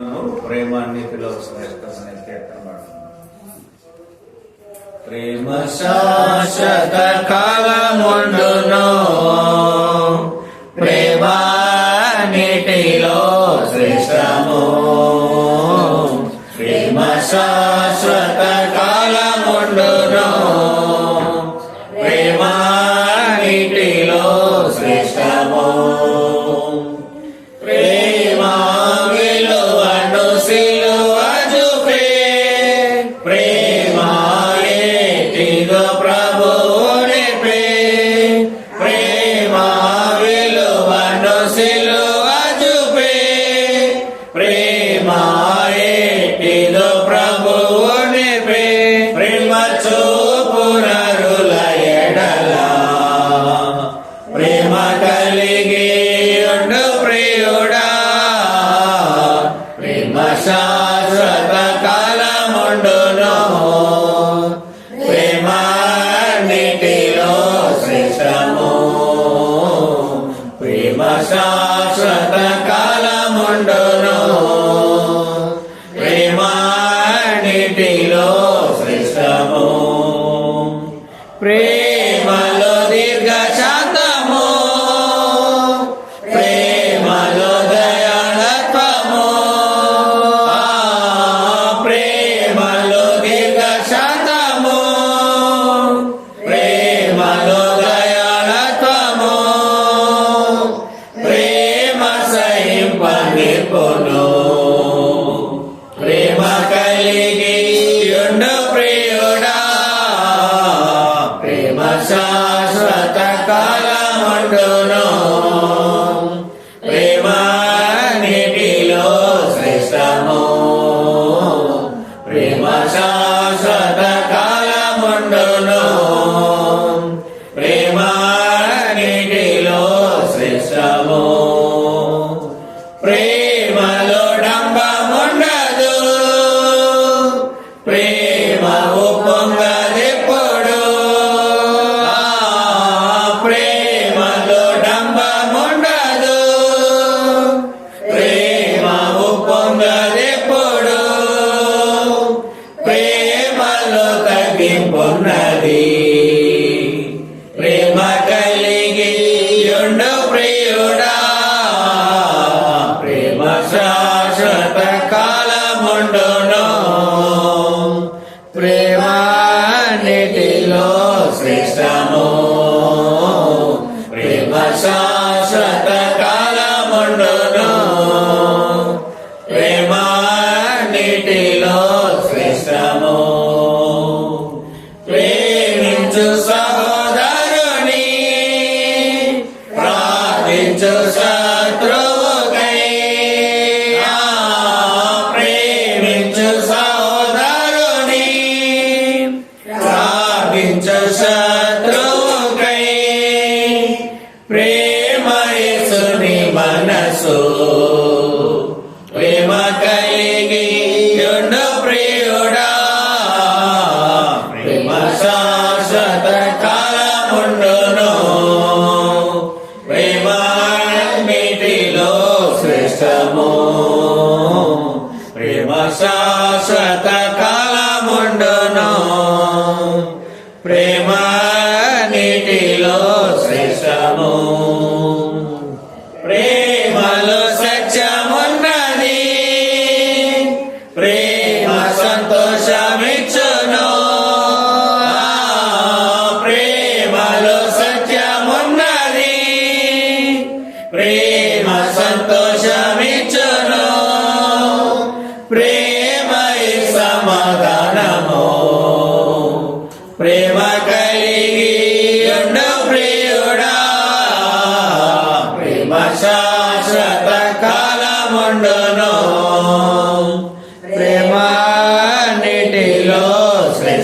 ప్రేమాన్ని పిలవశ్రేష్టమైన కీర్తన పాడుతున్నాం ప్రేమ శాశ్వత కాలముండును. கொண்டோர ప్రేమ ఉప్పొంగలెప్పుడు ప్రేమలో డంబముండదు. ప్రేమ ఉప్పొంగలెప్పుడు ప్రేమలో తగ్గింపున్నది. ప్రేమ ప్రేమానిటిలో శ్రేష్టము. ప్రేమ శాశ్వత కాలముండును ప్రేమానిటిలో శ్రేష్టము. ప్రేమించు సహోదరుని ప్రార్థించు సహ నీటిలో శ్రేష్టము.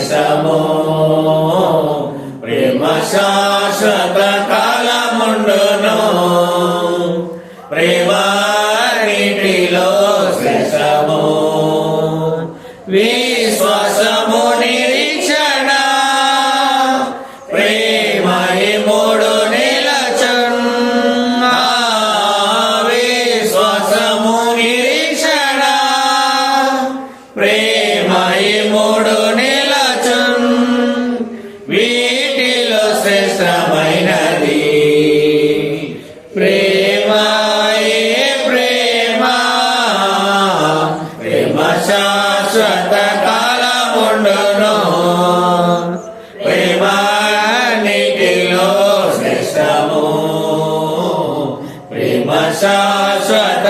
samo శాశ్వత కాలముండును ప్రేమానికిలో శ్రేష్టము. ప్రేమ శాశ్వత